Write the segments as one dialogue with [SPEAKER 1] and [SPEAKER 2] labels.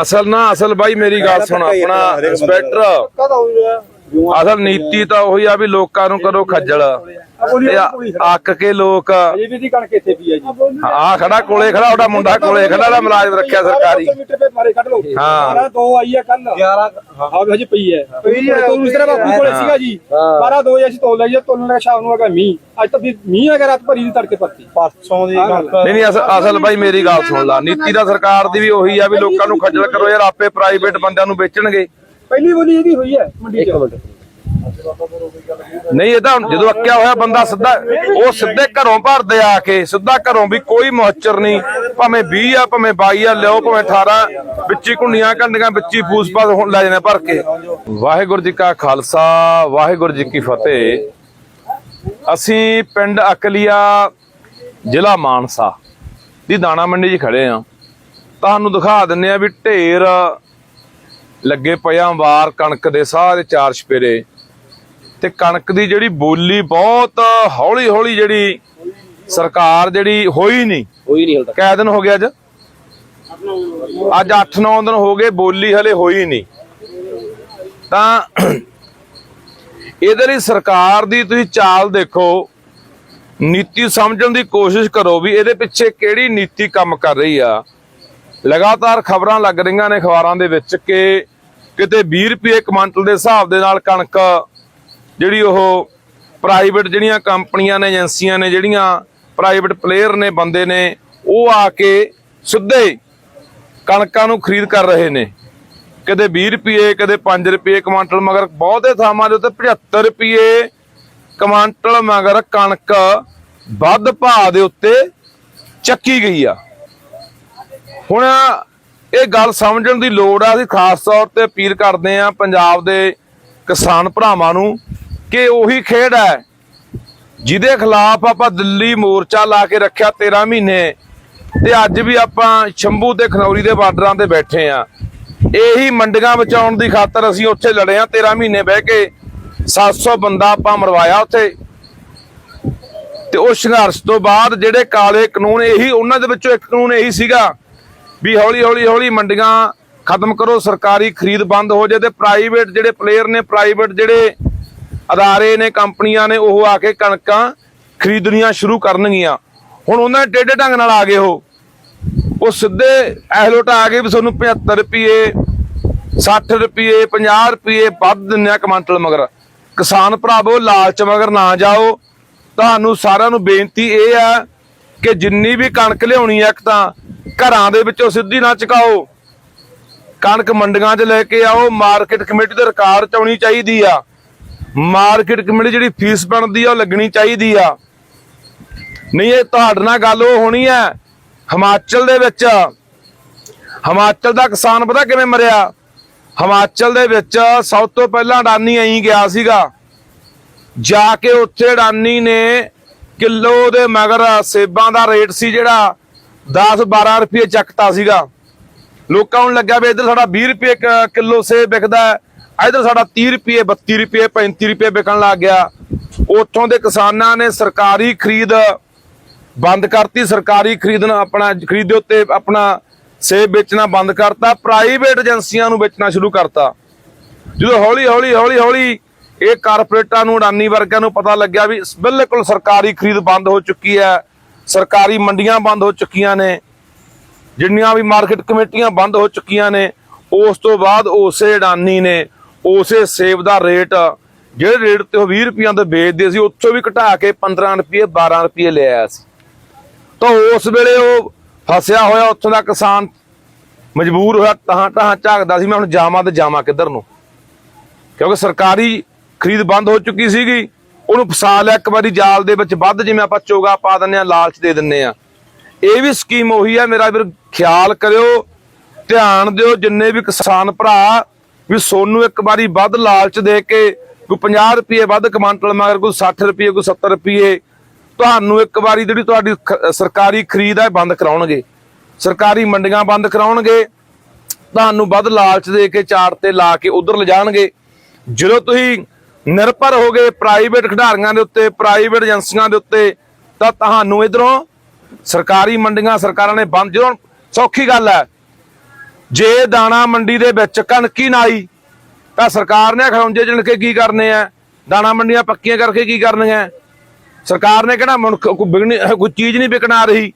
[SPEAKER 1] ਅਸਲ ਨਾ ਅਸਲ ਬਾਈ ਮੇਰੀ ਗੱਲ ਸੁਣ ਆਪਣਾ ਇੰਸਪੈਕਟਰ
[SPEAKER 2] ਕਦਾ ਹੋ ਗਿਆ?
[SPEAKER 1] ਅਸਲ ਨੀਤੀ ਤਾਂ ਉਹੀ ਆ ਵੀ ਲੋਕਾਂ ਨੂੰ ਕਰੋ ਖੱਜਲ। ਤੇ ਆ- ਅੱਕ ਕੇ ਲੋਕ
[SPEAKER 2] ਅਜੇ ਵੀ ਦੀ ਕਣਕ ਇੱਥੇ ਪਈ ਹੈ ਜੀ।
[SPEAKER 1] ਆ ਖੜਾ ਕੋਲੇ ਖੜਾ ਉਹਦਾ ਮੁੰਡਾ ਕੋਲੇ ਖੜਾ ਦਾ ਮੁਲਾਜ਼ਮ ਰੱਖਿਆ ਸਰਕਾਰੀ।
[SPEAKER 2] ਮੀਟਰ ਤੇ ਮਾਰੇ ਕੱਢ ਲਓ।
[SPEAKER 1] ਹਾਂ।
[SPEAKER 2] 12 ਦੋ ਆਈ ਹੈ ਕੱਲ 11 ਹਾਂ। ਵੀ ਹਜੇ ਪਈ ਹੈ ਪਈ ਹੈ ਤੂੰ ਦੂਸਰੇ ਬਾਪੂ ਕੋਲੇ ਸੀਗਾ ਜੀ। 12 ਦੋ ਅਸੀਂ ਤੋਲ ਲਈ ਤੋਲਣ ਦਾ ਸ਼ਾਮ ਨੂੰ ਹੈਗਾ ਮੀਂਹ। ਅੱਜ ਤਾਂ ਵੀ ਮੀਂਹ ਹੈਗਾ ਰਾਤ ਭਰੀ ਦੀ ਤੜਕੇ ਪੱਤੀ ਪਰਸੋਂ ਦੀ
[SPEAKER 1] ਨਹੀਂ ਨਹੀਂ ਅਸਲ ਅਸਲ ਬਾਈ ਮੇਰੀ ਗੱਲ ਸੁਣ ਲਾ। ਨੀਤੀ ਦਾ ਸਰਕਾਰ ਦੀ ਵੀ ਉਹੀ ਆ ਵੀ ਲੋਕਾਂ ਨੂੰ ਖੱਜਲ ਕਰੋ ਯਾਰ ਆਪੇ ਪ੍ਰਾਈਵੇਟ ਬੰਦਿਆਂ ਨੂੰ ਵੇਚਣਗੇ।
[SPEAKER 2] ਪਹਿਲੀ ਬੋਲੀ ਇਹਦੀ ਹੋਈ ਹੈ ਮੰਡੀ ਚ।
[SPEAKER 1] ਨਹੀਂ ਇਹ ਤਾਂ ਹੁਣ ਜਦੋਂ ਅੱਕਿਆ ਹੋਇਆ ਬੰਦਾ ਸਿੱਧਾ ਉਹ ਸਿੱਧੇ ਘਰੋਂ ਭਰਦੇ ਆ ਕੇ ਸਿੱਧਾ ਘਰੋਂ ਵੀ ਕੋਈ ਮੁਹੱਚਰ ਨਹੀਂ। ਭਾਵੇਂ 20 ਆ ਭਾਵੇਂ 22 ਆ ਲਿਓ ਭਾਵੇਂ 18 ਵਿੱਚੀ ਕੁੰਡੀਆਂ ਕੰਡੀਆਂ ਵਿੱਚੀ ਫੂਸਪਾਸ ਹੁਣ ਲੈ ਜਾਣੇ ਭਰ ਕੇ। ਵਾਹਿਗੁਰੂ ਜੀ ਕਾ ਖਾਲਸਾ ਵਾਹਿਗੁਰੂ ਜੀ ਕੀ ਫਤਿਹ। ਅਸੀਂ ਪਿੰਡ ਅਕਲੀਆ ਜ਼ਿਲ੍ਹਾ ਮਾਨਸਾ ਦੀ ਦਾਣਾ ਮੰਡੀ 'ਚ ਖੜੇ ਆ। ਤੁਹਾਨੂੰ ਦਿਖਾ ਦਿੰਨੇ ਆ ਵੀ ਢੇਰ ਲੱਗੇ ਪਿਆ ਵਾਰ ਕਣਕ ਦੇ ਸਾਰੇ ਚਾਰ ਛਪੇਰੇ ਤੇ ਕਣਕ ਦੀ ਜਿਹੜੀ ਬੋਲੀ ਬਹੁਤ ਹੌਲੀ ਹੌਲੀ ਜਿਹੜੀ ਸਰਕਾਰ ਜਿਹੜੀ ਹੋਈ ਨਹੀਂ।
[SPEAKER 2] ਹੋਈ ਨਹੀਂ ਹਲ ਤੱਕ।
[SPEAKER 1] ਦਿਨ ਹੋ ਗਿਆ ਅੱਜ? ਅੱਜ 8-9 ਦਿਨ ਹੋ ਗਏ ਬੋਲੀ ਹਲੇ ਹੋਈ ਨਹੀਂ। ਤਾਂ ਇਹਦੇ ਲਈ ਸਰਕਾਰ ਦੀ ਤੁਸੀਂ ਚਾਲ ਦੇਖੋ ਨੀਤੀ ਸਮਝਣ ਦੀ ਕੋਸ਼ਿਸ਼ ਕਰੋ ਵੀ ਇਹਦੇ ਪਿੱਛੇ ਕਿਹੜੀ ਨੀਤੀ ਕੰਮ ਕਰ ਰਹੀ ਆ। ਲਗਾਤਾਰ ਖਬਰਾਂ ਲੱਗ ਰਹੀਆਂ ਨੇ ਅਖਬਾਰਾਂ ਦੇ ਵਿੱਚ ਕਿ ਕਿਤੇ 20 ਰੁਪਏ ਕੁਇੰਟਲ ਦੇ ਹਿਸਾਬ ਦੇ ਨਾਲ ਕਣਕ, ਜਿਹੜੀ ਉਹ ਪ੍ਰਾਈਵੇਟ ਜਿਹੜੀਆਂ ਕੰਪਨੀਆਂ ਨੇ, ਏਜੰਸੀਆਂ ਨੇ, ਜਿਹੜੀਆਂ ਪ੍ਰਾਈਵੇਟ ਪਲੇਅਰ ਨੇ, ਬੰਦੇ ਨੇ, ਉਹ ਆ ਕੇ ਸਿੱਧੇ ਕਣਕਾਂ ਨੂੰ ਖਰੀਦ ਕਰ ਰਹੇ ਨੇ। ਕਦੇ 20 ਰੁਪਏ ਕਦੇ 5 ਰੁਪਏ ਕੁਇੰਟਲ, ਮਗਰ ਬਹੁਤੇ ਥਾਵਾਂ ਦੇ ਉੱਤੇ 75 ਰੁਪਏ ਕੁਇੰਟਲ, ਮਗਰ ਕਣਕ ਵੱਧ ਭਾਅ ਦੇ ਉੱਤੇ ਚੱਕੀ ਗਈ ਆ। ਹੁਣ ਇਹ ਗੱਲ ਸਮਝਣ ਦੀ ਲੋੜ ਆ, ਅਸੀਂ ਖਾਸ ਤੌਰ ਤੇ ਅਪੀਲ ਕਰਦੇ ਆ ਪੰਜਾਬ ਦੇ ਕਿਸਾਨ ਭਰਾਵਾਂ ਨੂੰ ਕਿ ਉਹੀ ਖੇਡ ਹੈ ਜਿਹਦੇ ਖਿਲਾਫ ਆਪਾਂ ਦਿੱਲੀ ਮੋਰਚਾ ਲਾ ਕੇ ਰੱਖਿਆ 13 ਮਹੀਨੇ ਤੇ ਅੱਜ ਵੀ ਆਪਾਂ ਸ਼ੰਭੂ ਤੇ ਖਨੌਰੀ ਦੇ ਬਾਰਡਰਾਂ ਤੇ ਬੈਠੇ ਆ ਇਹੀ ਮੰਡੀਆਂ ਬਚਾਉਣ ਦੀ ਖਾਤਰ ਅਸੀਂ ਉੱਥੇ ਲੜੇ ਆ 13 ਮਹੀਨੇ ਬਹਿ ਕੇ 700 ਬੰਦਾ ਆਪਾਂ ਮਰਵਾਇਆ ਉੱਥੇ। ਤੇ ਉਹ ਸੰਘਰਸ਼ ਤੋਂ ਬਾਅਦ ਜਿਹੜੇ ਕਾਲੇ ਕਾਨੂੰਨ, ਇਹੀ ਉਹਨਾਂ ਦੇ ਵਿੱਚੋਂ ਇੱਕ ਕਾਨੂੰਨ ਇਹੀ ਸੀਗਾ ਵੀ ਹੌਲੀ ਹੌਲੀ ਹੌਲੀ ਮੰਡੀਆਂ ਖਤਮ ਕਰੋ, ਸਰਕਾਰੀ ਖਰੀਦ ਬੰਦ ਹੋ ਜਾਏ ਤੇ ਪ੍ਰਾਈਵੇਟ ਜਿਹੜੇ ਪਲੇਅਰ ਨੇ ਪ੍ਰਾਈਵੇਟ ਜਿਹੜੇ ਅਦਾਰੇ ਨੇ, ਕੰਪਨੀਆਂ ਨੇ, ਉਹ ਆ ਕੇ ਕਣਕਾਂ ਖਰੀਦਣੀਆਂ ਸ਼ੁਰੂ ਕਰਨਗੀਆਂ। ਹੁਣ ਉਹਨਾਂ ਦੇ ਟੇਢੇ ਢੰਗ ਨਾਲ ਆ ਗਏ ਉਹ। ਉਹ ਸਿੱਧੇ ਐਹਲੋਟ ਆ ਗਏ ਵੀ ਤੁਹਾਨੂੰ 75 ਰੁਪਏ 60 ਰੁਪਏ 50 ਰੁਪਏ ਵੱਧ ਦਿੰਨੇ ਆ ਕਮਾਂਟਲ ਮਗਰ। ਕਿਸਾਨ ਭਰਾਵੋ ਲਾਲਚ ਮਗਰ ਨਾ ਜਾਓ। ਤੁਹਾਨੂੰ ਸਾਰਿਆਂ ਨੂੰ ਬੇਨਤੀ ਇਹ ਆ ਕਿ ਜਿੰਨੀ ਵੀ ਕਣਕ ਲਿਆਉਣੀ ਹੈ ਇੱਕ ਤਾਂ ਘਰਾਂ ਦੇ ਵਿੱਚੋਂ ਸਿੱਧੀ ਨਾ ਚਕਾਓ ਕਣਕ ਮੰਡੀਆਂ 'ਚ ਲੈ ਕੇ ਆਓ, ਮਾਰਕੀਟ ਕਮੇਟੀ ਦੇ ਰਿਕਾਰਡ ਚ ਆਉਣੀ ਚਾਹੀਦੀ ਆ। ਮਾਰਕੀਟ ਕਮੇਟੀ ਜਿਹੜੀ ਫੀਸ ਬਣਦੀ ਆ, ਉਹ ਲੱਗਣੀ ਚਾਹੀਦੀ ਆ। ਨਹੀਂ, ਇਹ ਤੁਹਾਡੇ ਨਾਲ ਗੱਲ ਉਹ ਹੋਣੀ ਹੈ ਹਿਮਾਚਲ ਦੇ ਵਿੱਚ। ਹਿਮਾਚਲ ਦਾ ਕਿਸਾਨ ਪਤਾ ਕਿਵੇਂ ਮਰਿਆ? ਹਿਮਾਚਲ ਦੇ ਵਿੱਚ ਸਭ ਤੋਂ ਪਹਿਲਾਂ ਅਡਾਨੀ ਐਂ ਗਿਆ ਸੀਗਾ। ਜਾ ਕੇ ਉੱਥੇ ਅਡਾਨੀ ਨੇ ਕਿਲੋ ਦੇ ਮਗਰ ਸੇਬਾਂ ਦਾ ਰੇਟ ਸੀ ਜਿਹੜਾ 10 12 ਰੁਪਏ ਚੱਕਤਾ ਸੀਗਾ। ਲੋਕਾਂ ਨੂੰ ਲੱਗਿਆ ਵੀ ਇੱਧਰ ਸਾਡਾ 20 ਰੁਪਏ ਕ- ਕਿਲੋ ਸੇਬ ਵਿਕਦਾ ਹੈ। ਇੱਧਰ ਸਾਡਾ 30 ਰੁਪਏ 32 ਰੁਪਏ 35 ਰੁਪਏ ਵਿਕਣ ਲੱਗ ਗਿਆ। ਉੱਥੋਂ ਦੇ ਕਿਸਾਨਾਂ ਨੇ ਸਰਕਾਰੀ ਖਰੀਦ ਬੰਦ ਕਰਤੀ। ਸਰਕਾਰੀ ਖਰੀਦਣਾ ਆਪਣਾ, ਖਰੀਦ ਦੇ ਉੱਤੇ ਆਪਣਾ ਸੇਬ ਵੇਚਣਾ ਬੰਦ ਕਰਤਾ। ਪ੍ਰਾਈਵੇਟ ਏਜੰਸੀਆਂ ਨੂੰ ਵੇਚਣਾ ਸ਼ੁਰੂ ਕਰਤਾ। ਜਦੋਂ ਹੌਲੀ ਹੌਲੀ ਹੌਲੀ ਹੌਲੀ ਇਹ ਕਾਰਪੋਰੇਟਾਂ ਨੂੰ, ਅਡਾਨੀ ਵਰਗਿਆਂ ਨੂੰ ਪਤਾ ਲੱਗਿਆ ਵੀ ਬਿਲਕੁਲ ਸਰਕਾਰੀ ਖਰੀਦ ਬੰਦ ਹੋ ਚੁੱਕੀ ਹੈ। ਸਰਕਾਰੀ ਮੰਡੀਆਂ ਬੰਦ ਹੋ ਚੁੱਕੀਆਂ ਨੇ, ਜਿੰਨੀਆਂ ਵੀ ਮਾਰਕੀਟ ਕਮੇਟੀਆਂ ਬੰਦ ਹੋ ਚੁੱਕੀਆਂ ਨੇ, ਉਸ ਤੋਂ ਬਾਅਦ ਉਸੇ ਅਡਾਨੀ ਨੇ, ਉਸੇ ਸੇਬ ਦਾ ਰੇਟ, ਜਿਹੜੇ ਰੇਟ ਤੇ ਉਹ 20 ਰੁਪਈਆਂ ਤੇ ਵੇਚਦੇ ਸੀ, ਉੱਥੋਂ ਵੀ ਘਟਾ ਕੇ 15 ਰੁਪਏ 12 ਰੁਪਏ ਲਿਆਇਆ ਸੀ। ਤਾਂ ਉਸ ਵੇਲੇ ਉਹ ਫਸਿਆ ਹੋਇਆ, ਉੱਥੋਂ ਦਾ ਕਿਸਾਨ ਮਜਬੂਰ ਹੋਇਆ ਤਾਂ ਤਾਂ ਝਾਕਦਾ ਸੀ, ਮੈਂ ਹੁਣ ਜਾਵਾਂ ਤੇ ਜਾਵਾਂ ਕਿੱਧਰ ਨੂੰ। ਕਿਉਂਕਿ ਸਰਕਾਰੀ ਖਰੀਦ ਬੰਦ ਹੋ ਚੁੱਕੀ ਸੀਗੀ ਉਹਨੂੰ ਫਸਾ ਲਿਆ, ਇੱਕ ਵਾਰੀ ਜਾਲ ਦੇ ਵਿੱਚ ਵੱਧ ਜਿਵੇਂ ਆਪਾਂ ਚੋਗਾ ਪਾ ਦਿੰਨੇ ਆ ਲਾਲਚ ਦੇ ਦਿੰਨੇ ਆ ਇਹ ਵੀ ਸਕੀਮ ਉਹੀ ਆ, ਮੇਰਾ ਵੀਰ, ਖਿਆਲ ਕਰਿਓ, ਧਿਆਨ ਦਿਓ, ਜਿੰਨੇ ਵੀ ਕਿਸਾਨ ਭਰਾ ਵੀ ਸੋਨੂੰ ਇੱਕ ਵਾਰੀ ਵੱਧ ਲਾਲਚ ਦੇ ਕੇ ਕੋਈ 50 ਰੁਪਏ ਵੱਧ ਕਮਾਂਟਲ ਮਗਰ ਕੋਈ 60 ਰੁਪਏ, ਕੋਈ 70 ਰੁਪਏ, ਤੁਹਾਨੂੰ ਇੱਕ ਵਾਰੀ ਜਿਹੜੀ ਤੁਹਾਡੀ ਸਰਕਾਰੀ ਖਰੀਦ ਹੈ ਬੰਦ ਕਰਾਉਣਗੇ। ਸਰਕਾਰੀ ਮੰਡੀਆਂ ਬੰਦ ਕਰਾਉਣਗੇ। ਤੁਹਾਨੂੰ ਵੱਧ ਲਾਲਚ ਦੇ ਕੇ ਚਾਰ ਤੇ ਲਾ ਕੇ ਉਧਰ ਲਿਜਾਣਗੇ। ਜਦੋਂ ਤੁਸੀਂ ਨਿਰਭਰ ਹੋ ਗਏ ਪ੍ਰਾਈਵੇਟ ਖਿਡਾਰੀਆਂ ਦੇ ਉੱਤੇ ਪ੍ਰਾਈਵੇਟ ਏਜੰਸੀਆਂ ਦੇ ਉੱਤੇ। ਤਾਂ ਤੁਹਾਨੂੰ ਇਧਰੋਂ ਸਰਕਾਰੀ ਮੰਡੀਆਂ ਸਰਕਾਰਾਂ ਨੇ ਬੰਦ, ਜਦੋਂ ਸੌਖੀ ਗੱਲ ਹੈ, ਜੇ ਦਾਣਾ ਮੰਡੀ ਦੇ ਵਿੱਚ ਕਣਕ ਹੀ ਨਾ ਆਈ, ਤਾਂ ਸਰਕਾਰ ਨੇ ਖਰੌਂਜੇ ਜਣ ਕੇ ਕੀ ਕਰਨੇ ਆ? ਦਾਣਾ ਮੰਡੀਆਂ ਪੱਕੀਆਂ ਕਰਕੇ ਕੀ ਕਰਨੀਆਂ? ਸਰਕਾਰ ਨੇ ਕਿਹੜਾ ਮਨੁੱਖ, ਕੋਈ ਵਿਕਣੀ ਕੋਈ ਚੀਜ਼ ਨਹੀਂ ਵਿਕਣਾ ਰਹੀ।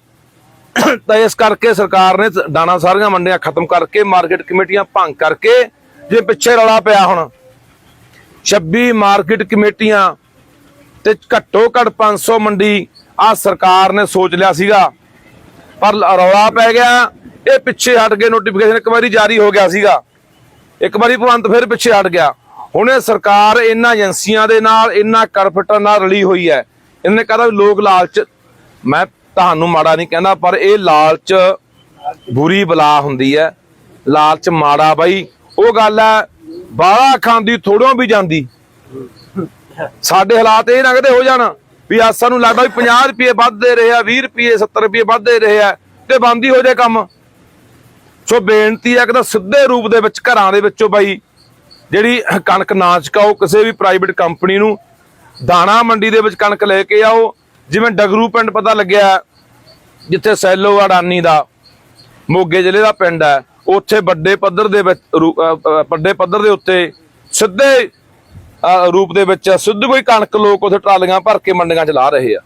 [SPEAKER 1] ਤਾਂ ਇਸ ਕਰਕੇ ਸਰਕਾਰ ਨੇ ਦਾਣਾ ਸਾਰੀਆਂ ਮੰਡੀਆਂ ਖਤਮ ਕਰਕੇ, ਮਾਰਕੀਟ ਕਮੇਟੀਆਂ ਭੰਗ ਕਰਕੇ, ਜੇ ਪਿੱਛੇ ਰੌਲਾ ਪਿਆ ਹੁਣ 26 ਮਾਰਕੀਟ ਕਮੇਟੀਆਂ ਤੇ ਘੱਟੋ ਘੱਟ 500 ਮੰਡੀ ਆ ਸਰਕਾਰ ਨੇ ਸੋਚ ਲਿਆ ਸੀਗਾ। ਪਰ ਰੌਲਾ ਪੈ ਗਿਆ। ਇਹ ਪਿੱਛੇ ਹਟ ਕੇ ਨੋਟੀਫਿਕੇਸ਼ਨ ਇੱਕ ਵਾਰੀ ਜਾਰੀ ਹੋ ਗਿਆ ਸੀਗਾ। ਇੱਕ ਵਾਰੀ ਭਵੰਤ ਫਿਰ ਪਿੱਛੇ ਹਟ ਗਿਆ। ਹੁਣ ਇਹ ਸਰਕਾਰ ਇਹਨਾਂ ਏਜੰਸੀਆਂ ਦੇ ਨਾਲ, ਇਹਨਾਂ ਕਾਰਪੋਰੇਟਾਂ ਨਾਲ ਰਲੀ ਹੋਈ ਹੈ। ਇਹਨੇ ਕਹਦਾ ਵੀ ਲੋਕ ਲਾਲਚ। ਮੈਂ ਤੁਹਾਨੂੰ ਮਾੜਾ ਨਹੀਂ ਕਹਿੰਦਾ, ਪਰ ਇਹ ਲਾਲਚ ਬੁਰੀ ਬਲਾ ਹੁੰਦੀ ਹੈ। ਲਾਲਚ ਮਾੜਾ ਬਾਈ। ਉਹ ਗੱਲ ਹੈ ਬਾਹਲਾ ਖਾਂਦੀ ਥੋੜੋਂ ਵੀ ਜਾਂਦੀ। ਸਾਡੇ ਹਾਲਾਤ ਇਹ ਨਾ ਕਿਤੇ ਹੋ ਜਾਣ ਵੀ ਆ ਸਾਨੂੰ ਲੱਗਦਾ ਵੀ 50 ਰੁਪਏ ਵੱਧ ਦੇ ਰਹੇ ਆ 20 ਰੁਪਏ 70 ਰੁਪਏ ਵੱਧ ਦੇ ਰਹੇ ਆ ਤੇ ਬੰਦ ਹੋ ਜਾਏ ਕੰਮ। ਸੋ ਬੇਨਤੀ ਹੈ ਕਿ ਤਾਂ ਸਿੱਧੇ ਰੂਪ ਦੇ ਵਿੱਚ ਘਰਾਂ ਦੇ ਵਿੱਚੋਂ ਬਾਈ, ਜਿਹੜੀ ਕਣਕ ਨਾ ਚਕਾਓ ਕਿਸੇ ਵੀ ਪ੍ਰਾਈਵੇਟ ਕੰਪਨੀ ਨੂੰ ਦਾਣਾ ਮੰਡੀ ਦੇ ਵਿੱਚ ਕਣਕ ਲੈ ਕੇ ਆਓ। ਜਿਵੇਂ ਡਗਰੂ ਪਿੰਡ ਪਤਾ ਲੱਗਿਆ, ਜਿੱਥੇ ਸੈਲੋ ਅਡਾਨੀ ਦਾ, ਮੋਗੇ ਜ਼ਿਲ੍ਹੇ ਦਾ ਪਿੰਡ ਹੈ। ਉੱਥੇ ਵੱਡੇ ਪੱਧਰ ਦੇ ਵਿੱਚ ਵੱਡੇ ਪੱਧਰ ਦੇ ਉੱਤੇ ਸਿੱਧੇ ਰੂਪ ਦੇ ਵਿੱਚ ਸਿੱਧ ਕੋਈ ਕਣਕ ਲੋਕ ਉੱਥੇ ਟਰਾਲੀਆਂ ਭਰ ਕੇ ਮੰਡੀਆਂ ਚ ਲਾ ਰਹੇ ਆ।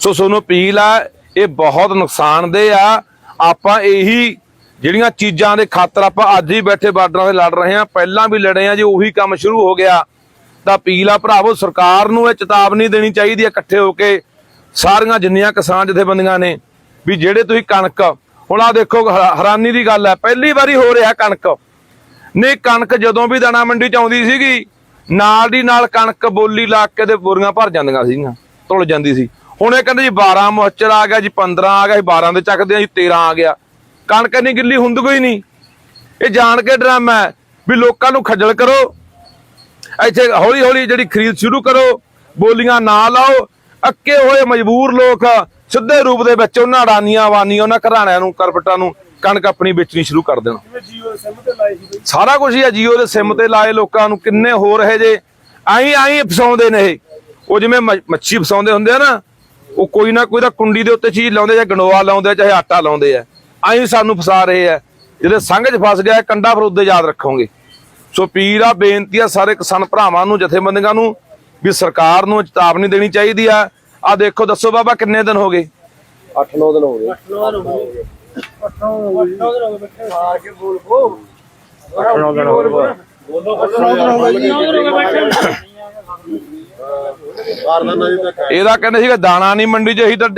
[SPEAKER 1] ਸੋ ਤੁਹਾਨੂੰ ਅਪੀਲ ਆ, ਇਹ ਬਹੁਤ ਨੁਕਸਾਨਦੇਹ ਆ। ਆਪਾਂ ਇਹੀ ਜਿਹੜੀਆਂ ਚੀਜ਼ਾਂ ਦੇ ਖਾਤਰ ਆਪਾਂ ਅੱਜ ਹੀ ਬੈਠੇ ਬਾਰਡਰਾਂ ਤੇ ਲੜ ਰਹੇ ਆ, ਪਹਿਲਾਂ ਵੀ ਲੜੇ ਆ, ਜੇ ਉਹੀ ਕੰਮ ਸ਼ੁਰੂ ਹੋ ਗਿਆ, ਤਾਂ ਅਪੀਲ ਆ ਭਰਾਵੋ, ਸਰਕਾਰ ਨੂੰ ਇਹ ਚੇਤਾਵਨੀ ਦੇਣੀ ਚਾਹੀਦੀ ਹੈ ਇਕੱਠੇ ਹੋ ਕੇ, ਸਾਰੀਆਂ ਜਿੰਨੀਆਂ ਕਿਸਾਨ ਜਥੇਬੰਦੀਆਂ ਨੇ, ਵੀ ਜਿਹੜੇ ਤੁਸੀਂ ਕਣਕ ਹੁਣ ਆ ਦੇਖੋ ਹੈਰਾਨੀ ਦੀ ਗੱਲ ਹੈ। ਪਹਿਲੀ ਵਾਰੀ ਹੋ ਰਿਹਾ ਕਣਕ। ਨਹੀਂ, ਕਣਕ ਜਦੋਂ ਵੀ ਦਾਣਾ ਮੰਡੀ ਚ ਆਉਂਦੀ ਸੀਗੀ, ਨਾਲ ਦੀ ਨਾਲ ਕਣਕ ਬੋਲੀ ਲਾ ਕੇ ਤੇ ਬੋਰੀਆਂ ਭਰ ਜਾਂਦੀਆਂ ਸੀਗੀਆਂ ਤੁਲ ਜਾਂਦੀ ਸੀ। ਹੁਣ ਇਹ ਕਹਿੰਦੇ ਜੀ 12 ਮੋਚਰ ਆ ਗਿਆ ਜੀ 15 ਆ ਗਿਆ, ਜੀ 12 ਦੇ ਚੱਕਦੇ ਆ ਜੀ 13 ਆ ਗਿਆ। ਕਣਕ ਇੰਨੀ ਗਿੱਲੀ ਹੁੰਦੀ ਕੋਈ ਨਹੀਂ। ਇਹ ਜਾਣ ਕੇ ਡਰਾਮਾ ਹੈ ਵੀ ਲੋਕਾਂ ਨੂੰ ਖੱਜਲ ਕਰੋ। ਇੱਥੇ ਹੌਲੀ ਹੌਲੀ ਜਿਹੜੀ ਖਰੀਦ ਸ਼ੁਰੂ ਕਰੋ, ਬੋਲੀਆਂ ਨਾ ਲਾਓ। ਅੱਕੇ ਹੋਏ ਮਜਬੂਰ ਲੋਕ ਸਿੱਧੇ ਰੂਪ ਦੇ ਵਿੱਚ ਉਹਨਾਂ ਅਡਾਨੀਆਂ ਵਾਨੀਆਂ ਉਹਨਾਂ ਘਰਾਣਿਆਂ ਨੂੰ ਕਰਪਟਾਂ ਨੂੰ ਕਣਕ ਆਪਣੀ ਵੇਚਣੀ ਸ਼ੁਰੂ ਕਰ ਦੇਣ। ਸਾਰਾ ਕੁਝ ਹੀ ਆ ਜੀਓ ਦੇ ਸਿਮ ਤੇ ਲਾਏ ਲੋਕਾਂ ਨੂੰ ਕਿੰਨੇ ਹੋ ਰਹੇ ਜੇ ਆਈ ਆਈ ਫਸਾਉਂਦੇ ਨੇ ਇਹ। ਉਹ ਜਿਵੇਂ ਮੱਛੀ ਫਸਾਉਂਦੇ ਹੁੰਦੇ ਆ ਨਾ ਉਹ ਕੋਈ ਨਾ ਕੋਈ ਤਾਂ ਕੁੰਡੀ ਦੇ ਉੱਤੇ ਚੀਜ਼ ਲਾਉਂਦੇ ਜਾਂ ਗੰਡੋਆ ਲਾਉਂਦੇ ਚਾਹੇ ਆਟਾ ਲਾਉਂਦੇ ਆ। ਆਈ ਸਾਨੂੰ ਫਸਾ ਰਹੇ ਆ। ਜਿਹੜੇ ਸੰਘ 'ਚ ਫਸ ਗਿਆ ਕੰਡਾ ਫਿਰ ਉਹਦੇ ਯਾਦ ਰੱਖੋਗੇ। ਸੋ ਪੀਰ ਆ ਬੇਨਤੀ ਆ ਸਾਰੇ ਕਿਸਾਨ ਭਰਾਵਾਂ ਨੂੰ ਜਥੇਬੰਦੀਆਂ ਨੂੰ ਵੀ ਸਰਕਾਰ ਨੂੰ ਚੇਤਾਵਨੀ ਦੇਣੀ ਚਾਹੀਦੀ ਆ। ਆ ਦੇਖੋ ਦੱਸੋ ਬਾਬਾ ਕਿੰਨੇ ਦਿਨ ਹੋ ਗਏ?
[SPEAKER 3] 8-9 ਦਿਨ ਹੋ ਗਏ।
[SPEAKER 1] ਇਹਦਾ ਕਹਿੰਦੇ ਸੀਗਾ ਦਾਣਾ ਨਹੀਂ ਮੰਡੀ 'ਚ ਅਸੀਂ ਤਾਂ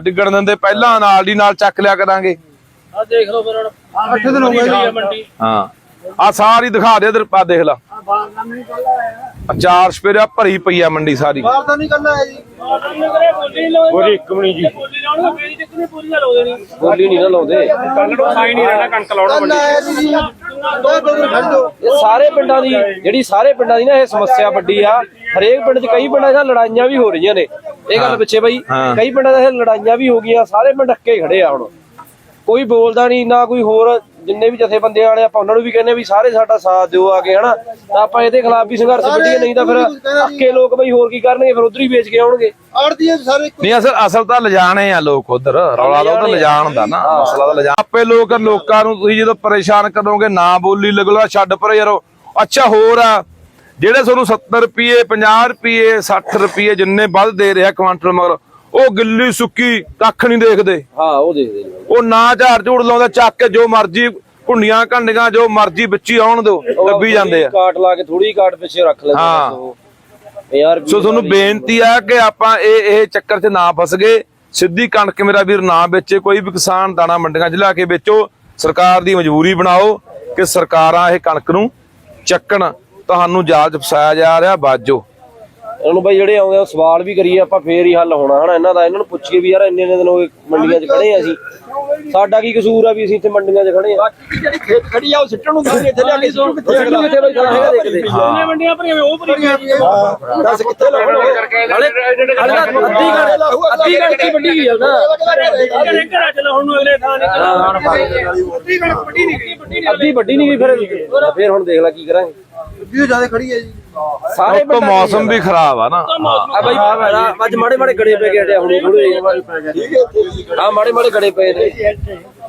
[SPEAKER 1] ਡਿੱਗਣ ਦਿੰਦੇ। ਪਹਿਲਾਂ ਨਾਲ ਦੀ ਨਾਲ ਚੱਕ ਲਿਆ ਕਰਾਂਗੇ।
[SPEAKER 4] ਆ ਦੇਖ ਲਓ ਫਿਰ ਹੁਣ। 8 ਦਿਨ ਹੋ ਗਏ। ਮੰਡੀ।
[SPEAKER 1] ਹਾਂ। ਆ ਸਾਰੀ ਦਿਖਾ ਦੇ ਇਧਰ ਪਾ ਦੇਖ ਲਾ। ਚਾਰ ਸਪੇਰਿਆ ਭਰੀ ਪਈ ਆ ਮੰਡੀ ਸਾਰੀ।
[SPEAKER 4] ਬੋਲੀ ਲਾਉਂਦੇ ਇੱਕ ਮਣੀ ਜੀ। ਬੋਲੀ ਲਾਉਣਗੇ ਮੇਰੀ ਤੇ ਕਿੰਨੇ ਬੋਲੀ ਲਾ ਲਾਉਂਦੇ ਨਹੀਂ
[SPEAKER 3] ਬੋਲੀ ਨਹੀਂ ਨਾ ਲਾਉਂਦੇ।
[SPEAKER 4] ਕੱਲ ਨੂੰ ਸਾਈ ਨਹੀਂ ਰਹਿਣਾ ਕਣਕ ਲਾਉਣਾ ਮੰਡੀ
[SPEAKER 3] ਇਹ ਸਾਰੇ ਪਿੰਡਾਂ ਦੀ ਜਿਹੜੀ ਸਾਰੇ ਪਿੰਡਾਂ ਦੀ ਨਾ ਇਹ ਸਮੱਸਿਆ ਵੱਡੀ ਆ। ਹਰੇਕ ਪਿੰਡ 'ਚ ਕਈ ਪਿੰਡਾਂ 'ਚ ਲੜਾਈਆਂ ਵੀ ਹੋ ਰਹੀਆਂ ਨੇ। ਇਹ ਗੱਲ ਪਿੱਛੇ ਬਈ। ਕਈ ਪਿੰਡਾਂ 'ਚ ਲੜਾਈਆਂ ਵੀ ਹੋ ਗਈਆਂ ਸਾਰੇ ਪਿੰਡ ਅੱਕੇ ਖੜੇ ਆ ਹੁਣ। ਕੋਈ ਬੋਲਦਾ ਨਹੀਂ ਨਾ ਕੋਈ ਹੋਰ ਜਿੰਨੇ ਵੀ ਜਥੇਬੰਦੀਆਂ ਵਾਲੇ ਆਪਾਂ ਉਹਨਾਂ ਨੂੰ ਵੀ ਕਹਿੰਦੇ ਵੀ ਸਾਰੇ ਸਾਡਾ ਸਾਥ ਦਿਓ ਆ ਕੇ ਹਨਾ? ਤਾਂ ਆਪਾਂ ਇਹਦੇ ਖਿਲਾਫ ਵੀ ਸੰਘਰਸ਼ ਵੱਢੀਏ ਨਹੀਂ ਤਾਂ ਫਿਰ ਅੱਕੇ ਲੋਕ ਬਈ ਹੋਰ ਕੀ ਕਰਨਗੇ ਫਿਰ ਉਧਰ ਹੀ ਵੇਚ ਕੇ ਆਉਣਗੇ।
[SPEAKER 1] ਨਹੀਂ ਅਸਲ ਅਸਲ ਤਾਂ ਲਿਜਾਣੇ ਆ ਲੋਕ ਉਧਰ। ਰੌਲਾ ਤਾਂ ਉਧਰ ਲਿਜਾਣ ਦਾ ਨਾ ਮਸਲਾ ਤਾਂ ਲਿਜਾ ਆਪੇ ਲੋਕ ਲੋਕਾਂ ਨੂੰ ਤੁਸੀਂ ਜਦੋਂ ਪਰੇਸ਼ਾਨ ਕਰੋਗੇ ਨਾ ਬੋਲੀ ਲਗਲਾ ਛੱਡ ਪਰ ਯਾਰੋ। ਅੱਛਾ ਹੋਰ ਆ ਜਿਹੜੇ ਤੁਹਾਨੂੰ 70 ਰੁਪਏ 50 ਰੁਪਏ 60 ਰੁਪਏ ਜਿੰਨੇ ਵੱਧ ਦੇ ਰਿਹਾ ਕੁਆਂਟਲ ਮਗਰ ਉਹ ਗਿੱਲੀ ਸੁੱਕੀ ਕੱਖ ਨਹੀਂ ਦੇਖਦੇ।
[SPEAKER 3] ਹਾਂ ਉਹ ਦੇਖਦੇ
[SPEAKER 1] ਉਹ ਨਾ ਝਾੜ ਝੂੜ ਲਾਉਂਦਾ ਚੱਕ ਕੇ ਜੋ ਮਰਜ਼ੀ ਕੁੰਡੀਆਂ ਘੰਡੀਆਂ ਜੋ ਮਰਜ਼ੀ ਵਿੱਚ ਹੀ ਆਉਣ ਦਿਓ ਲੱਭੀ ਜਾਂਦੇ ਆ।
[SPEAKER 3] ਕਾਟ ਲਾ ਕੇ ਥੋੜੀ ਕਾਟ ਪਿੱਛੇ ਰੱਖ ਲੈਂਦੇ
[SPEAKER 1] ਹਾਂ।
[SPEAKER 3] ਯਾਰ
[SPEAKER 1] ਸੋ ਤੁਹਾਨੂੰ ਬੇਨਤੀ ਆ ਕਿ ਆਪਾਂ ਇਹ ਇਹ ਚੱਕਰ 'ਚ ਨਾ ਫਸ ਗਏ। ਸਿੱਧੀ ਕਣਕ ਮੇਰਾ ਵੀਰ ਨਾ ਵੇਚੇ ਕੋਈ ਵੀ ਕਿਸਾਨ ਦਾਣਾ ਮੰਡੀਆਂ 'ਚ ਲਿਆ ਕੇ ਵੇਚੋ। ਸਰਕਾਰ ਦੀ ਮਜਬੂਰੀ ਬਣਾਓ ਕਿ ਸਰਕਾਰਾਂ ਇਹ ਕਣਕ ਨੂੰ ਚੱਕਣ ਤੁਹਾਨੂੰ ਜਾਲ 'ਚ ਫਸਾਇਆ ਜਾ ਰਿਹਾ ਬਾਜੋ।
[SPEAKER 3] ਇਹਨਾਂ ਨੂੰ ਬਈ ਜਿਹੜੇ ਆਉਂਦੇ ਆ ਉਹ ਸਵਾਲ ਵੀ ਕਰੀਏ ਆਪਾਂ ਫੇਰ ਹੀ ਹੱਲ ਹੋਣਾ ਹਨਾ? ਇਹਨਾਂ ਦਾ ਇਹਨਾਂ ਨੂੰ ਪੁੱਛੀਏ ਵੀ ਯਾਰ ਇੰਨੇ ਇੰਨੇ ਦਿਨ ਹੋ ਗਏ ਮੰਡੀਆਂ 'ਚ ਖੜੇ ਆ ਅਸੀਂ। ਸਾਡਾ ਕੀ ਕਸੂਰ ਆ ਵੀ ਅਸੀਂ ਇੱਥੇ ਮੰਡੀਆਂ 'ਚ ਖੜੇ ਆ?
[SPEAKER 2] ਜਿਹੜੀ ਖੇਤ ਖੜੀ ਆ ਉਹ ਸਿੱਟਣ ਨੂੰ ਤੁਸੀਂ ਇੱਥੇ ਲਿਆ ਕੇ ਸਿੱਟੂ ਕਿੱਥੇ
[SPEAKER 3] ਸਿੱਟੂ ਕਿੱਥੇ ਬਈ ਖੜਾ ਹੈਗਾ ਦੇਖਦੇ।
[SPEAKER 4] ਕਿੰਨੇ ਮੰਡੀਆਂ ਭਰੀਆਂ ਉਹ ਭਰੀਆਂ
[SPEAKER 2] ਦੱਸ ਕਿੱਥੇ ਲਾਉਣਗੇ?
[SPEAKER 4] ਹਲੇ ਹਲੇ ਅੱਧੀ ਘੜ ਅੱਧੀ ਘੜ ਕੀ ਵੱਡੀ ਗਈ ਆ। ਨਾ ਘਰੇ ਘਰਾਂ ਚ ਲਾਉਣ ਨੂੰ ਅਗਲੇ ਥਾਂ ਨਹੀਂ ਅੱਧੀ ਘੜ ਵੱਡੀ ਨਹੀਂ ਗਈ। ਵੱਡੀ ਨਹੀਂ
[SPEAKER 3] ਅੱਧੀ ਵੱਡੀ ਨਹੀਂ ਗਈ ਫਿਰ। ਫੇਰ ਹੁਣ ਦੇਖ ਲੈ ਕੀ ਕਰਾਂਗੇ।
[SPEAKER 2] ਵੀਡੀਓ ਜ਼ਿਆਦਾ ਖੜੀ ਹੈ ਜੀ।
[SPEAKER 3] ਸਾਰੇ
[SPEAKER 1] ਉੱਤੋਂ ਮੌਸਮ ਵੀ ਖਰਾਬ ਆ ਨਾ।
[SPEAKER 3] ਆ ਬਾਈ ਆ ਅੱਜ ਮਾੜੇ ਮਾੜੇ ਗੜੇ ਪੈ ਗਏ ਹੁਣ ਥੋੜੇ ਆ ਮਾੜੇ ਮਾੜੇ ਗੜੇ ਪਏ ਨੇ।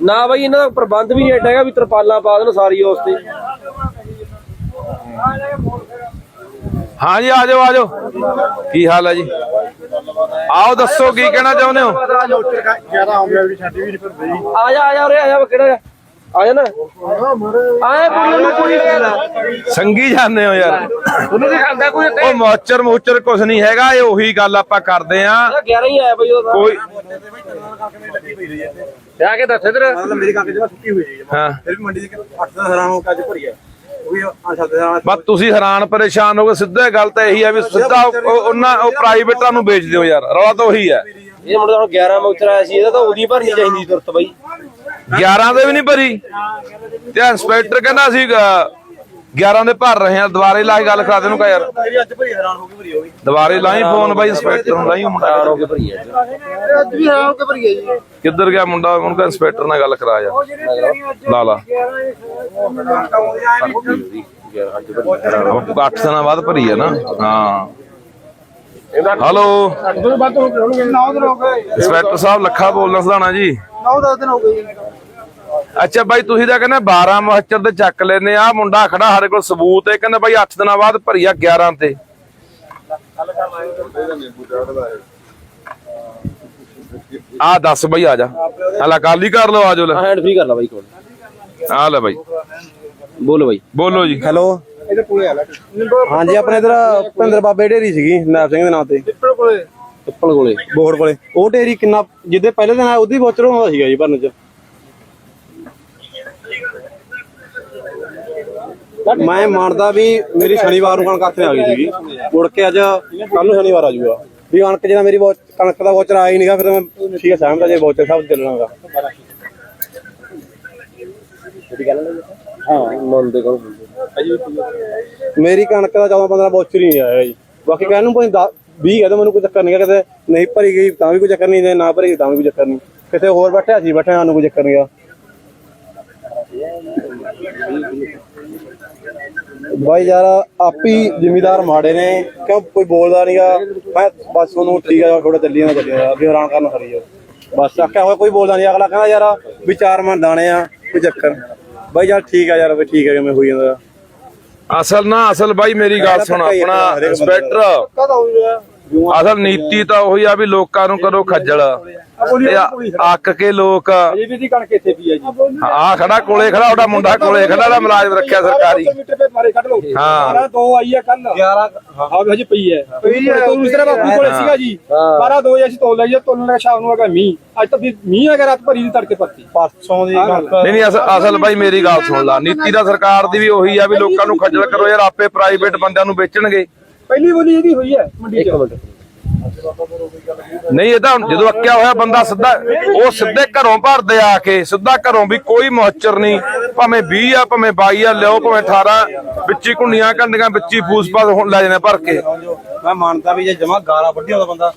[SPEAKER 3] ਨਾ ਬਾਈ ਇਹਨਾਂ ਦਾ ਪ੍ਰਬੰਧ ਵੀ ਨਹੀਂ ਐਡਾ ਹੈਗਾ ਵੀ ਤਰਪਾਲਾਂ ਪਾ ਦੇਣ ਸਾਰੀ ਉਸ ਤੇ।
[SPEAKER 1] ਹਾਂ ਜੀ ਆ ਜਾਓ ਆ ਜਾਓ। ਕੀ ਹਾਲ ਹੈ ਜੀ? ਆਓ ਦੱਸੋ ਕੀ ਕਹਿਣਾ ਚਾਹੁੰਦੇ ਹੋ?
[SPEAKER 3] ਆ ਜਾ ਆ ਜਾ ਉਰੇ ਆ ਜਾ ਕਿਹੜਾ ਆ ਜਾ ਨਾ ਆਏ ਕੁੜੀ ਨੂੰ ਕੁੜੀ
[SPEAKER 1] ਸੰਗੀ ਜਾਂਦੇ ਹੋ ਯਾਰ।
[SPEAKER 3] ਉਹਨੂੰ ਵੀ ਖਾਂਦਾ ਕੋਈ
[SPEAKER 1] ਉਹ ਮੌਚਰ ਮੂਚਰ ਕੁਝ ਨਹੀਂ ਹੈਗਾ ਇਹ ਉਹੀ ਗੱਲ ਆਪਾਂ ਕਰਦੇ ਆ
[SPEAKER 3] 11 ਹੀ ਆਇਆ ਬਾਈ ਉਹ
[SPEAKER 1] ਕੋਈ
[SPEAKER 3] ਜਾ ਕੇ ਦੱਸ ਇਧਰ।
[SPEAKER 2] ਮਤਲਬ ਮੇਰੀ ਕਾਕੇ ਜਿਹੜਾ ਛੁੱਟੀ ਹੋਈ ਹੈ
[SPEAKER 1] ਹਾਂ।
[SPEAKER 2] ਫਿਰ ਵੀ ਮੰਡੀ ਦੇ 8 ਦਾ ਹਰਾਮ ਹੋ ਕੇ ਅੱਜ ਭਰੀ ਹੈ। ਉਹ ਵੀ ਆ ਸ਼ਬਦ ਦਾ
[SPEAKER 1] ਬਸ ਤੁਸੀਂ ਹੈਰਾਨ ਪਰੇਸ਼ਾਨ ਹੋ ਗਏ ਸਿੱਧਾ ਗੱਲ ਤਾਂ ਇਹੀ ਆ ਵੀ ਸਿੱਧਾ ਉਹ- ਉਹ- ਉਹਨਾਂ ਉਹ ਪ੍ਰਾਈਵੇਟਾਂ ਨੂੰ ਵੇਚ ਦਿਓ ਯਾਰ ਰੌਲਾ ਤਾਂ ਉਹੀ ਹੈ।
[SPEAKER 3] ਇਹ ਮੁੰਡਾ ਹੁਣ 11 ਮੌਚਰ ਆਇਆ ਸੀ ਇਹਦਾ ਤਾਂ ਉਹਦੀ ਭਰਨੀ ਚਾਹੀਦੀ ਸੀ ਤੁਰਤ ਬਾਈ।
[SPEAKER 1] 11 ਦੇ ਵੀ ਨਹੀਂ ਭਰੀ। ਤੇ ਇੰਸਪੈਕਟਰ ਕਹਿੰਦਾ ਸੀ 11 ਦੇ ਭਰ ਰਹੇ ਆ ਦੁਬਾਰੇ ਲਾ ਕੇ ਗੱਲ ਕਰਾ ਦੇ ਨੂੰ ਕਹ ਯਾਰ।
[SPEAKER 2] ਮੇਰੀ ਅੱਜ ਭਰੀ ਹੈਰਾਨ ਹੋ ਕੇ ਭਰੀ ਗਈ
[SPEAKER 1] ਦੁਬਾਰੇ ਲਾਈ ਫੋਨ ਬਾਈ ਇੰਸਪੈਕਟਰ ਨੂੰ ਲਾਈ ਮੁੰਡਾ।
[SPEAKER 3] ਹੋ ਕੇ ਭਰੀ ਹੈ
[SPEAKER 2] ਅੱਜ ਵੀ ਹੈਰਾਨ ਹੋ ਕੇ ਭਰੀ ਹੈ ਜੀ
[SPEAKER 1] ਕਿੱਧਰ ਗਿਆ ਮੁੰਡਾ? ਉਹਨੂੰ ਕਹ ਇੰਸਪੈਕਟਰ ਨਾਲ ਗੱਲ ਕਰਾ ਯਾਰ। ਲਾ ਲਾ। ਉਹ 8 ਦਿਨਾਂ ਬਾਅਦ ਭਰੀ ਹੈ ਨਾ। ਹਾਂ। ਹਲੋ।
[SPEAKER 2] ਦੋ ਬਾਤ ਹੋ ਗਏ 9 ਦਿਨ ਹੋ ਗਏ।
[SPEAKER 1] ਇੰਸਪੈਕਟਰ ਸਾਹਿਬ ਲੱਖਾ ਬੋਲਦਾ ਸਦਾਣਾ ਜੀ।
[SPEAKER 2] 9-10 ਦਿਨ ਹੋ ਗਏ
[SPEAKER 1] ਅੱਛਾ ਬਾਈ ਤੁਸੀਂ ਤਾਂ ਕਹਿੰਦੇ 12 ਮਹੱਚਰ ਦੇ ਚੱਕ ਲੈਨੇ ਆ। ਮੁੰਡਾ ਖੜਾ ਸਾਡੇ ਕੋਲ ਸਬੂਤ ਹੈ। ਕਹਿੰਦਾ ਬਾਈ 8 ਦਿਨਾਂ ਬਾਅਦ ਭਰੀ ਆ 11 ਤੇ। ਆ ਦੱਸ ਬਾਈ ਆ ਜਾ। ਹਲਾ ਗੱਲ ਹੀ ਕਰ ਲਓ ਆ ਜਾਓ ਲੈ।
[SPEAKER 3] ਹੈਂਡ ਫ੍ਰੀ ਕਰ ਲਾ ਬਾਈ ਕੋਲ।
[SPEAKER 1] ਆ ਲੈ ਬਾਈ।
[SPEAKER 3] ਬੋਲ ਬਾਈ।
[SPEAKER 1] ਬੋਲੋ ਜੀ।
[SPEAKER 5] ਹੈਲੋ।
[SPEAKER 2] ਇਹਦੇ ਕੋਲੇ ਆ ਲੈ।
[SPEAKER 5] ਹਾਂਜੀ ਆਪਣੇ ਇਧਰ ਭਿੰਦਰ ਬਾਬੇ ਢੇਰੀ ਸੀਗੀ ਨਾਬ ਸਿੰਘ ਦੇ ਨਾਂ ਤੇ।
[SPEAKER 2] ਟਿੱਪੜ ਕੋਲੇ।
[SPEAKER 3] ਚੱਪਲ ਕੋਲੇ।
[SPEAKER 5] ਬੋੜ ਕੋਲੇ। ਉਹ ਢੇਰੀ ਕਿੰਨਾ ਜਿੱਦੇ ਪਹਿਲੇ ਦਿਨ ਆਇਆ ਉਹਦੀ ਬੋਚਰ ਹੁੰਦਾ ਸੀਗਾ ਜੀ ਭਰਨ ਚ। ਮੈਂ ਮੰਨਦਾ ਵੀ ਮੇਰੀ ਸ਼ਨੀਵਾਰ ਨੂੰ ਕਣਕ ਹੱਥ ਆ ਗਈ ਸੀਗੀ। ਮੁੜ ਕੇ ਅੱਜ ਕੱਲ ਨੂੰ ਸ਼ਨੀਵਾਰ ਆ ਜਾਊਗਾ ਵੀ ਕਣਕ ਜਿਹੜਾ ਮੇਰੀ ਬੋਚ- ਕਣਕ ਦਾ ਬੋਚਰ ਆਇਆ ਹੀ ਨਹੀਂਗਾ ਫਿਰ ਮੈਂ ਠੀਕ ਹੈ ਸਹਿਮਤ ਜੇ ਬੋਚਰ ਸਾਹਿਬ ਚੱਲਣਾਗਾ।
[SPEAKER 3] ਮਨ ਦੇ ਕੋਲ
[SPEAKER 5] ਮੇਰੀ ਕਣਕ ਦਾ 14 15 ਬੋਚਰ ਹੀ ਨਹੀਂ ਆਇਆ ਜੀ। ਬਾਕੀ ਕਹਿਣ ਨੂੰ ਭਾਵੇਂ 20 ਕਹਦੇ ਮੈਨੂੰ ਕੋਈ ਚੱਕਰ ਨਹੀਂ ਕਿਤੇ ਨਹੀਂ ਭਰੀ ਗਈ ਤਾਂ ਵੀ ਕੋਈ ਚੱਕਰ ਨਹੀਂ ਜੇ ਨਾ ਭਰੀ ਗਈ ਤਾਂ ਵੀ ਕੋਈ ਚੱਕਰ ਨਹੀਂ ਕਿਤੇ ਹੋਰ ਬੈਠਿਆ ਅਸੀਂ ਬੈਠੇ ਸਾਨੂੰ ਕੋਈ ਚੱਕਰ ਨਹੀਂ ਗਾ। ਬਾਈ ਯਾਰ ਆਪੀ ਜ਼ਿਮੀਦਾਰ ਮਾੜੇ ਨੇ। ਕਿਉਂ ਕੋਈ ਬੋਲਦਾ ਨਹੀਂਗਾ ਮੈਂ ਬਸ ਉਹਨੂੰ ਠੀਕ ਆ ਥੋੜਾ ਚੱਲੀ ਜਾਂਦਾ ਚੱਲੀ ਜਾਂਦਾ ਅੱਗੇ ਹੈਰਾਨ ਕਰਨ ਖੜੀ ਆ। ਬਸ ਆਖਿਆ ਹੋਇਆ ਕੋਈ ਬੋਲਦਾ ਨਹੀਂ ਅਗਲਾ ਕਹਿੰਦਾ ਯਾਰ ਵੀ ਚਾਰ ਦਾਣੇ ਆ ਕੋਈ ਚੱਕਰ ਬਾਈ ਯਾਰ ਠੀਕ ਆ ਯਾਰ ਵੀ ਠੀਕ ਆ ਕਿਵੇਂ ਹੋਈ ਜਾਂਦਾ।
[SPEAKER 1] ਅਸਲ ਨਾ ਅਸਲ ਬਾਈ ਮੇਰੀ ਗੱਲ ਸੁਣ ਆਪਣਾ ਇੰਸਪੈਕਟਰ
[SPEAKER 2] ਕਦ ਹੋ ਗਿਆ।
[SPEAKER 1] ਅਸਲ ਨੀਤੀ ਤਾਂ ਉਹੀ ਆ ਵੀ ਲੋਕਾਂ ਨੂੰ ਕਰੋ ਖੱਜਲ। ਤੇ ਅੱਕ ਕੇ ਲੋਕ
[SPEAKER 2] ਅਜੇ ਵੀ ਦੀ ਕਣਕ ਇੱਥੇ ਪਈ ਹੈ ਜੀ।
[SPEAKER 1] ਆ ਖੜਾ ਕੋਲੇ ਖੜਾ ਉਹਦਾ ਮੁੰਡਾ ਕੋਲੇ ਖੜਾ ਉਹਦਾ ਮੁਲਾਜ਼ਮ ਰੱਖਿਆ ਸਰਕਾਰੀ।
[SPEAKER 2] ਮੀਟਰ ਤੇ ਮਾਰੇ ਕੱਢ ਲਓ।
[SPEAKER 1] ਹਾਂ।
[SPEAKER 2] 12 2 ਆਈ ਹੈ ਕੱਲ 11 ਹਾਂ। ਵੀ ਹਜੇ ਪਈ ਹੈ ਪਈ ਹੈ ਤੂੰ ਤਰ੍ਹਾਂ ਬਾਪੂ ਕੋਲੇ ਸੀਗਾ ਜੀ। 12 2 ਅਸੀਂ ਤੋਲ ਲਈ ਤੋਲਣ ਦਾ ਸ਼ਾਮ ਨੂੰ ਹੈਗਾ ਮੀਂਹ। ਅੱਜ ਤਾਂ ਵੀ ਮੀਂਹ ਹੈਗਾ ਰਾਤ ਭਰੀ ਦੀ ਤੜਕੇ ਪਰਤੀ
[SPEAKER 5] ਪਰਸੋਂ ਦੀ ਕਣਕ
[SPEAKER 1] ਨਹੀਂ ਨਹੀਂ ਅਸਲ ਅਸਲ ਬਾਈ ਮੇਰੀ ਗੱਲ ਸੁਣ ਲਾ। ਨੀਤੀ ਦਾ ਸਰਕਾਰ ਦੀ ਵੀ ਉਹੀ ਆ ਵੀ ਲੋਕਾਂ ਨੂੰ ਖੱਜਲ ਕਰੋ ਯਾਰ ਆਪੇ ਪ੍ਰਾਈਵੇਟ ਬੰਦਿਆਂ ਨੂੰ ਵੇਚਣਗੇ।
[SPEAKER 2] ਪਹਿਲੀ ਬੋਲੀ ਇਹਦੀ ਹੋਈ ਹੈ ਮੰਡੀ 'ਚ।
[SPEAKER 1] ਨਹੀਂ ਇਹ ਤਾਂ ਜਦੋਂ ਅੱਕਿਆ ਹੋਇਆ ਬੰਦਾ ਸਿੱਧਾ ਉਹ ਸਿੱਧੇ ਘਰੋਂ ਭਰਦੇ ਆ ਕੇ ਸਿੱਧਾ ਘਰੋਂ ਵੀ ਕੋਈ ਮੁਹੱਚਰ ਨਹੀਂ। ਭਾਵੇਂ 20 ਆ ਭਾਵੇਂ 22 ਆ ਲਿਓ ਭਾਵੇਂ 18 ਵਿੱਚੀ ਕੁੰਡੀਆਂ ਕੰਡੀਆਂ ਵਿੱਚੀ ਫੂਸ ਪਾਸ ਹੁਣ ਲੈ ਜਾਣੇ ਭਰ ਕੇ।
[SPEAKER 5] ਮੈਂ ਮੰਨਦਾ ਵੀ ਜੇ ਜਮਾ ਗਾਲਾ ਵੱਢਿਆ ਉਹਦਾ ਬੰਦਾ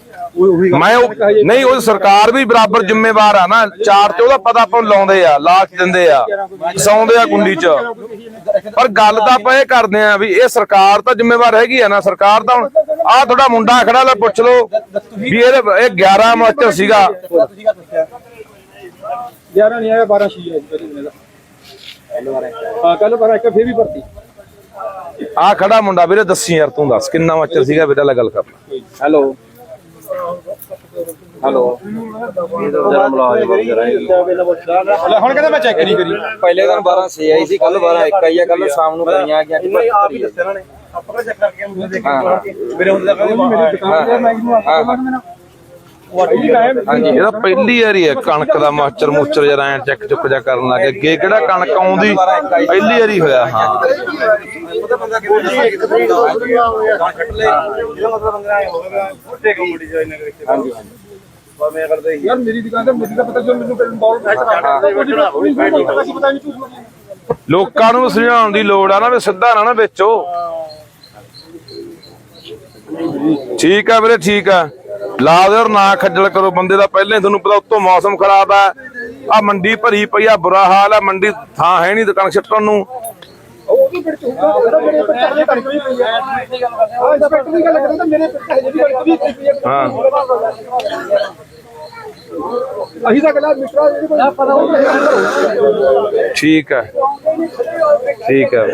[SPEAKER 1] ਮੈਂ ਨਹੀਂ ਉਹ ਸਰਕਾਰ ਵੀ ਬਰਾਬਰ ਜ਼ਿੰਮੇਵਾਰ ਆ ਨਾ। ਚਾਰ ਤੇ ਉਹਦਾ ਪਤਾ ਆਪਾਂ ਲਾਉਂਦੇ ਆ ਲਾਸ਼ ਦਿੰਦੇ ਆ ਸੌਂਦੇ ਆ ਕੁੰਡੀ 'ਚ। ਪਰ ਗੱਲ ਤਾਂ ਆਪਾਂ ਇਹ ਕਰਦੇ ਆ ਵੀ ਇਹ ਸਰਕਾਰ ਤਾਂ ਜ਼ਿੰਮੇਵਾਰ ਹੈਗੀ ਆ ਨਾ। ਸਰਕਾਰ ਤਾਂ ਹੁਣ ਆਹ ਤੁਹਾਡਾ ਮੁੰਡਾ ਖੜਾ ਲੈ ਪੁੱਛ ਲਓ ਵੀ ਇਹਦੇ ਇਹ 11 ਮਾਸਟਰ ਸੀਗਾ।
[SPEAKER 2] 11 ਨਹੀਂ ਆਇਆ 12 ਛੀ ਹੈ ਜੀ ਪਹਿਲੇ ਦਿਨ ਦਾ। ਹਾਂ ਕੱਲ ਪਰ ਇੱਕ ਫੇਰ ਵੀ ਭਰਤੀ।
[SPEAKER 1] ਆਹ ਖੜਾ ਮੁੰਡਾ ਵੀਰੇ ਦੱਸੀ ਯਾਰ ਤੂੰ ਦੱਸ ਕਿੰਨਾ ਮਾਸਟਰ ਸੀਗਾ ਬੇਟਾ ਲੈ ਗੱਲ ਕਰ।
[SPEAKER 5] ਹੈਲੋ।
[SPEAKER 3] ਹੈਲੋ। ਜਰਾ ਮੁਲਾਜ਼ਮ ਜਰਾ
[SPEAKER 2] ਹੁਣ ਕਹਿੰਦਾ ਮੈਂ ਚੈੱਕ ਨਹੀਂ ਕਰੀ।
[SPEAKER 3] ਪਹਿਲੇ ਦਿਨ 12 6 ਆਈ ਸੀ ਕੱਲ 12 1 ਆਈ ਆ ਕੱਲ ਸ਼ਾਮ ਨੂੰ ਕਰੀਆਂ ਆ ਗਿਆ
[SPEAKER 5] ਨਹੀਂ ਆਪ ਹੀ ਦੱਸਿਆ ਇਹਨਾਂ ਨੇ। ਆਪਾਂ ਕਿਹੜਾ ਚੈੱਕ ਕਰਕੇ ਮੁੰਡੇ ਦੇਖੇ ਮੇਰੇ ਹੁੰਦੇ ਤਾਂ
[SPEAKER 2] ਮੇਰੀ ਦੁਕਾਨ ਤੇ ਮੈਂ ਇਹਨੂੰ ਆਖਿਆ ਮੈਂ ਮੇਰਾ ਵਾਟੀ ਕਾਇਮ
[SPEAKER 1] ਹਾਂਜੀ ਇਹਦਾ ਪਹਿਲੀ ਵਾਰੀ ਹੈ ਕਣਕ ਦਾ ਮਾਸਟਰ ਮੂਸਟਰ ਜਰਾ ਐ ਚੈੱਕ ਚੁੱਕ ਜਾ ਕਰਨ ਲੱਗੇ ਅੱਗੇ ਕਿਹੜਾ ਕਣਕ ਆਉਂਦੀ? ਪਹਿਲੀ ਵਾਰੀ ਹੋਇਆ ਹਾਂ।
[SPEAKER 5] ਉਹਦਾ ਬੰਦਾ ਕਿਹੜਾ ਇੱਕ ਦਿਨ ਦਾ ਹੋਇਆ। ਕੱਟ ਲੈ ਇਹਦਾ ਮਤਲਬ ਬੰਦਾ ਐ ਹੋਵੇਗਾ ਫੁੱਟੇ ਕੰਪਨੀ ਚ ਇਹਨਾਂ ਦੇ ਹਾਂਜੀ ਬਸ ਮੈਂ ਕਰਦੇ ਹੀ
[SPEAKER 2] ਯਾਰ ਮੇਰੀ ਦੁਕਾਨ ਤੇ ਮੇਰੀ ਦਾ ਪਤਾ ਜੋ ਮੈਨੂੰ ਫਿਰ ਬੌਲ ਬੈਠ ਰਹਾ ਕੋਈ ਪਤਾ ਨਹੀਂ ਪਤਾ ਨਹੀਂ ਝੂਠ ਬੋਲੀ।
[SPEAKER 1] ਲੋਕਾਂ ਨੂੰ ਸਮਝਾਉਣ ਦੀ ਲੋੜ ਆ ਨਾ ਵੀ ਸਿੱਧਾ ਨਾ ਨਾ ਵੇਚੋ। ਠੀਕ ਆ ਵੀਰੇ ਠੀਕ ਆ। ਲਾ ਦੇ ਔਰ ਨਾ ਖੱਜਲ ਕਰੋ ਬੰਦੇ ਦਾ ਪਹਿਲੇ ਤੁਹਾਨੂੰ ਪਤਾ ਉੱਤੋਂ ਮੌਸਮ ਖਰਾਬ ਆ। ਆ ਮੰਡੀ ਭਰੀ ਪਈ ਆ ਬੁਰਾ ਹਾਲ ਆ ਮੰਡੀ ਥਾਂ ਹੈ ਨਹੀਂ ਦੁਕਾਨ ਛੱਟਣ ਨੂੰ।
[SPEAKER 2] ਅਸੀਂ ਤਾਂ ਕਹਿੰਦਾ ਜਿਹੜੀ ਕੋਈ ਪਤਾ ਉਹ
[SPEAKER 1] ਠੀਕ ਹੈ ਠੀਕ ਹੈ